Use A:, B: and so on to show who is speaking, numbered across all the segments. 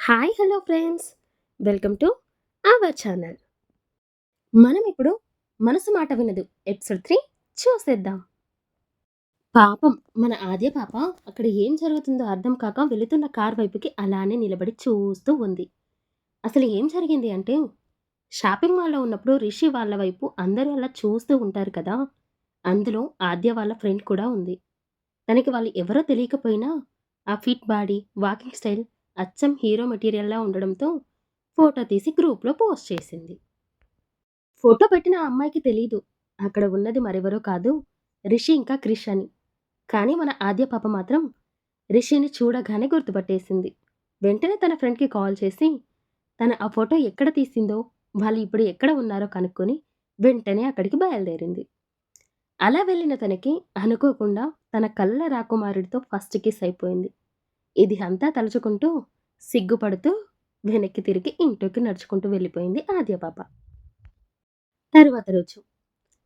A: Hi hello friends. Welcome to our channel. మనం ఇప్పుడు మనసు మాట వినదు. ఎపిసోడ్ త్రీ చూసేద్దాం. పాపం మన ఆద్య పాప అక్కడ ఏం జరుగుతుందో అర్థం కాక వెళుతున్న కార్ వైపుకి అలానే నిలబడి చూస్తూ ఉంది. అసలు ఏం జరిగింది అంటే షాపింగ్ మాల్లో ఉన్నప్పుడు రిషి వాళ్ళ వైపు అందరూ అలా చూస్తూ ఉంటారు కదా. అందులో ఆద్య వాళ్ళ ఫ్రెండ్ కూడా ఉంది. తనకి వాళ్ళు ఎవరో తెలియకపోయినా ఆ ఫిట్ బాడీ వాకింగ్ స్టైల్ అచ్చం హీరో మెటీరియల్లా ఉండడంతో ఫోటో తీసి గ్రూప్లో పోస్ట్ చేసింది. ఫోటో పెట్టిన ఆ అమ్మాయికి తెలీదు. అక్కడ ఉన్నది మరెవరో కాదు రిషి ఇంకా క్రిష్ అని. కానీ మన ఆద్య పాప మాత్రం రిషిని చూడగానే గుర్తుపట్టేసింది. వెంటనే తన ఫ్రెండ్కి కాల్ చేసి తన ఆ ఫోటో ఎక్కడ తీసిందో వాళ్ళు ఇప్పుడు ఎక్కడ ఉన్నారో కనుక్కొని వెంటనే అక్కడికి బయలుదేరింది. అలా వెళ్ళిన తనకి అనుకోకుండా తన కళ్ళ రాకుమారుడితో ఫస్ట్ కిస్ అయిపోయింది. ఇది అంతా తలుచుకుంటూ సిగ్గుపడుతూ వెనక్కి తిరిగి ఇంట్లోకి నడుచుకుంటూ వెళ్ళిపోయింది ఆద్య పాప. తరువాత రోజు.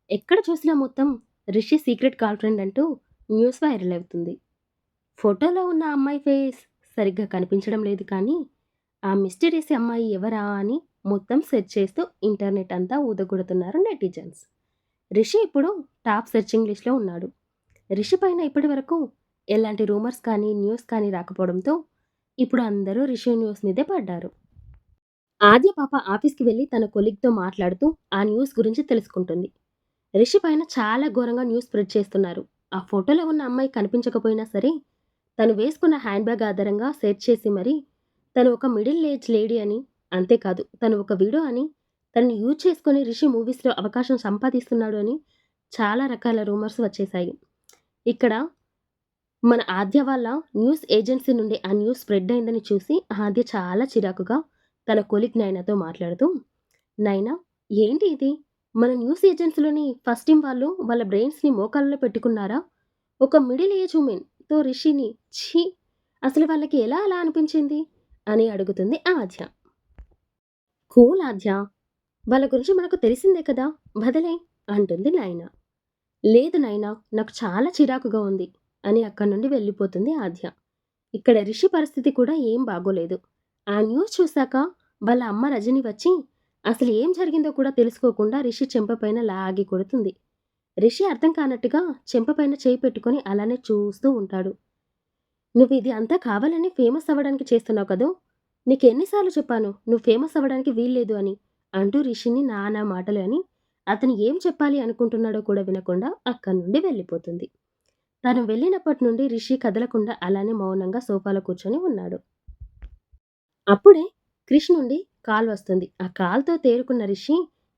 A: ఎక్కడ చూసినా మొత్తం రిషి సీక్రెట్ గర్ల్ ఫ్రెండ్ అంటూ న్యూస్ వైరల్ అవుతుంది. ఫోటోలో ఉన్న అమ్మాయి ఫేస్ సరిగ్గా కనిపించడం లేదు కానీ ఆ మిస్టరీస్ అమ్మాయి ఎవరా అని మొత్తం సెర్చ్ చేస్తూ ఇంటర్నెట్ అంతా ఊదగొడుతున్నారు నెటిజన్స్. రిషి ఇప్పుడు టాప్ సెర్చింగ్ లిస్ట్లో ఉన్నాడు. రిషి పైన ఇప్పటి వరకు ఎలాంటి రూమర్స్ కానీ న్యూస్ కానీ రాకపోవడంతో ఇప్పుడు అందరూ రిషి న్యూస్ మీదే పడ్డారు. ఆద్య పాప ఆఫీస్కి వెళ్ళి తన కొలిగ్తో మాట్లాడుతూ ఆ న్యూస్ గురించి తెలుసుకుంటుంది. రిషి పైన చాలా ఘోరంగా న్యూస్ స్ప్రెడ్ చేస్తున్నారు. ఆ ఫోటోలో ఉన్న అమ్మాయి కనిపించకపోయినా సరే తను వేసుకున్న హ్యాండ్ బ్యాగ్ ఆధారంగా సెర్చ్ చేసి మరి తను ఒక మిడిల్ ఏజ్ లేడీ అని అంతేకాదు తను ఒక వీడో అని తను యూజ్ చేసుకొని రిషి మూవీస్లో అవకాశం సంపాదిస్తున్నాడు అని చాలా రకాల రూమర్స్ వచ్చేసాయి ఇక్కడ మన ఆద్య వాళ్ళ న్యూస్ ఏజెన్సీ నుండి ఆ న్యూస్ స్ప్రెడ్ అయిందని చూసి ఆద్య చాలా చిరాకుగా తన కొలిక్ నైనాతో మాట్లాడుతూ నైనా ఏంటి ఇది? మన న్యూస్ ఏజెన్సీలోని ఫస్ట్ టీం వాళ్ళు వాళ్ళ బ్రెయిన్స్ని మోకాళ్ళలో పెట్టుకున్నారా? ఒక మిడిల్ ఏజ్ ఉమెన్తో రిషిని ఛీ అసలు వాళ్ళకి ఎలా అలా అనిపించింది? అని అడుగుతుంది ఆద్య. కూల్ ఆద్య వాళ్ళ గురించి మనకు తెలిసిందే కదా బదలే అంటుంది నైనా. లేదు నైనా నాకు చాలా చిరాకుగా ఉంది. అని అక్కడి నుండి వెళ్ళిపోతుంది ఆద్య. ఇక్కడ రిషి పరిస్థితి కూడా ఏం బాగోలేదు. ఆ న్యూస్ చూశాక వాళ్ళ అమ్మ రజని వచ్చి అసలు ఏం జరిగిందో కూడా తెలుసుకోకుండా రిషి చెంపపైన లాగి కొడుతుంది. రిషి అర్థం కానట్టుగా చెంపపైన చేయి పెట్టుకుని అలానే చూస్తూ ఉంటాడు. నువ్వు ఇది అంతా కావాలని ఫేమస్ అవ్వడానికి చేస్తున్నావు కదూ? నీకు ఎన్నిసార్లు చెప్పాను నువ్వు ఫేమస్ అవ్వడానికి వీల్లేదు అని అంటూ రిషిని నానా మాటలు అని. అతను ఏం చెప్పాలి అనుకుంటున్నాడో కూడా వినకుండా అక్కడి నుండి వెళ్ళిపోతుంది. తను వెళ్ళినప్పటి నుండి రిషి కదలకుండా అలానే మౌనంగా సోఫాలో కూర్చొని ఉన్నాడు. అప్పుడే క్రిష్ నుండి కాల్ వస్తుంది. ఆ కాల్తో తేరుకున్న రిషి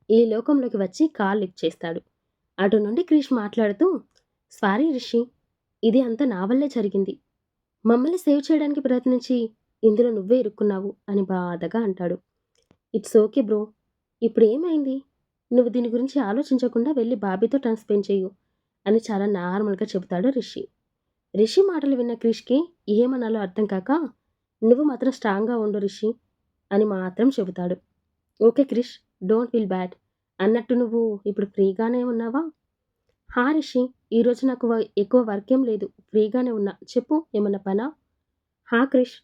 A: ఈ లోకంలోకి వచ్చి కాల్ లిఫ్ట్ చేస్తాడు. అటు నుండి క్రిష్ మాట్లాడుతూ సారీ రిషి ఇది అంతా నా వల్లే జరిగింది. మమ్మల్ని సేవ్ చేయడానికి ప్రయత్నించి ఇందులో నువ్వే ఇరుక్కున్నావు అని బాధగా అంటాడు. It's okay bro. ఇప్పుడు ఏమైంది? నువ్వు దీని గురించి ఆలోచించకుండా వెళ్ళి బాబీతో టైం స్పెండ్ చేయు అని చాలా నార్మల్గా చెబుతాడు రిషి. రిషి మాటలు విన్న క్రిష్కి ఏమనాలో అర్థం కాక నువ్వు మాత్రం స్ట్రాంగ్గా ఉండు రిషి అని మాత్రం చెబుతాడు. Okay Krish don't feel bad. అన్నట్టు నువ్వు ఇప్పుడు ఫ్రీగానే ఉన్నావా? హా రిషి ఈరోజు నాకు ఎక్కువ వర్క్ ఏం లేదు. ఫ్రీగానే ఉన్నా. చెప్పు ఏమన్నా పనా? హా క్రిష్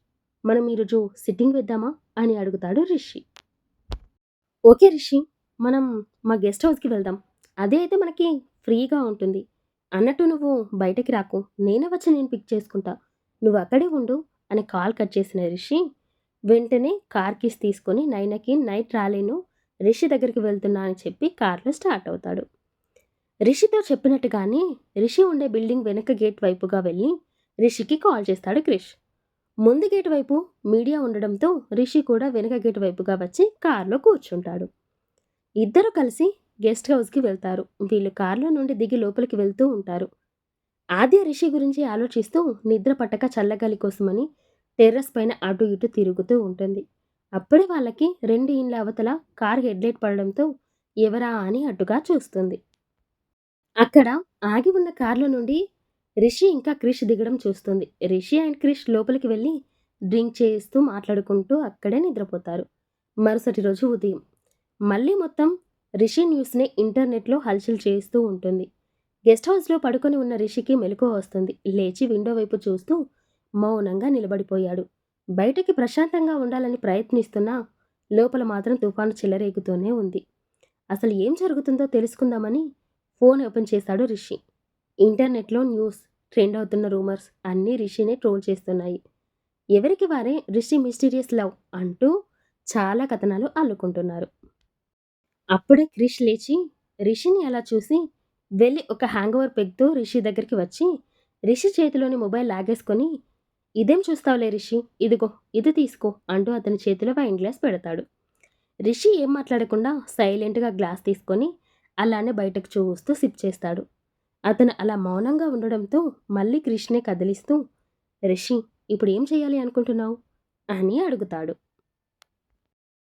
A: మనం ఈరోజు సిట్టింగ్ వేద్దామా? అని అడుగుతాడు రిషి. ఓకే రిషి మనం మా గెస్ట్ హౌస్కి వెళ్దాం. అదే అయితే మనకి ఫ్రీగా ఉంటుంది. అన్నట్టు నువ్వు బయటకి రాకు. నేనే వచ్చి నేను పిక్ చేసుకుంటా. నువ్వు అక్కడే ఉండు అని కాల్ కట్ చేసిన రిషి వెంటనే కార్ కీస్ తీసుకొని నైనాకి నైట్ రాలేను రిషి దగ్గరికి వెళ్తున్నా అని చెప్పి కార్లో స్టార్ట్ అవుతాడు. రిషితో చెప్పినట్టుగానే రిషి ఉండే బిల్డింగ్ వెనక గేట్ వైపుగా వెళ్ళి రిషికి కాల్ చేస్తాడు క్రిష్. ముందు గేట్ వైపు మీడియా ఉండడంతో రిషి కూడా వెనక గేట్ వైపుగా వచ్చి కారులో కూర్చుంటాడు. ఇద్దరు కలిసి గెస్ట్ హౌస్కి వెళ్తారు. వీళ్ళు కారులో నుండి దిగి లోపలికి వెళ్తూ ఉంటారు. ఆద్య రిషి గురించి ఆలోచిస్తూ నిద్ర పట్టక చల్లగాలి కోసమని టెర్రస్ పైన అటు ఇటు తిరుగుతూ ఉంటుంది. అప్పుడే వాళ్ళకి రెండు ఇండ్ల అవతల కార్ హెడ్లైట్ పడడంతో ఎవరా అని అటుగా చూస్తుంది. అక్కడ ఆగి ఉన్న కార్ల నుండి రిషి ఇంకా క్రిష్ దిగడం చూస్తుంది. రిషి అండ్ క్రిష్ లోపలికి వెళ్ళి డ్రింక్ చేస్తూ మాట్లాడుకుంటూ అక్కడే నిద్రపోతారు. మరుసటి రోజు ఉదయం. మళ్ళీ మొత్తం రిషి న్యూస్ని ఇంటర్నెట్లో హల్చల్ చేస్తూ ఉంటుంది. గెస్ట్ హౌస్లో పడుకొని ఉన్న రిషికి మెలకువ వస్తుంది. లేచి విండో వైపు చూస్తూ మౌనంగా నిలబడిపోయాడు. బయటకి ప్రశాంతంగా ఉండాలని ప్రయత్నిస్తున్నా లోపల మాత్రం తుఫాను చిల్లరేగుతూనే ఉంది. అసలు ఏం జరుగుతుందో తెలుసుకుందామని ఫోన్ ఓపెన్ చేశాడు రిషి. ఇంటర్నెట్లో న్యూస్ ట్రెండ్ అవుతున్న రూమర్స్ అన్నీ రిషినే ట్రోల్ చేస్తున్నాయి. ఎవరికి వారే రిషి మిస్టీరియస్ లవ్ అంటూ చాలా కథనాలు అల్లుకుంటున్నారు. అప్పుడే క్రిష్ లేచి రిషిని అలా చూసి వెళ్ళి ఒక హ్యాంగ్ ఓవర్ పెగ్తో రిషి దగ్గరికి వచ్చి రిషి చేతిలోని మొబైల్ లాగేసుకొని ఇదేం చూస్తావులే రిషి? ఇదిగో ఇది తీసుకో అంటూ అతని చేతిలో వైన్ గ్లాస్ పెడతాడు. రిషి ఏం మాట్లాడకుండా సైలెంట్గా గ్లాస్ తీసుకొని అలానే బయటకు చూస్తూ సిప్ చేస్తాడు. అతను అలా మౌనంగా ఉండడంతో మళ్ళీ క్రిష్నే కదిలిస్తూ రిషి ఇప్పుడు ఏం చేయాలి అనుకుంటున్నావు? అని అడుగుతాడు.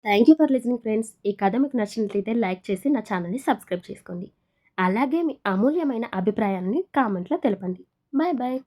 A: Thank you for listening friends ఈ కథ మీకు నచ్చినట్లయితే లైక్ చేసి నా ఛానల్ని సబ్స్క్రైబ్ చేసుకోండి. అలాగే మీ అమూల్యమైన అభిప్రాయాన్ని కామెంట్లో తెలపండి. Bye bye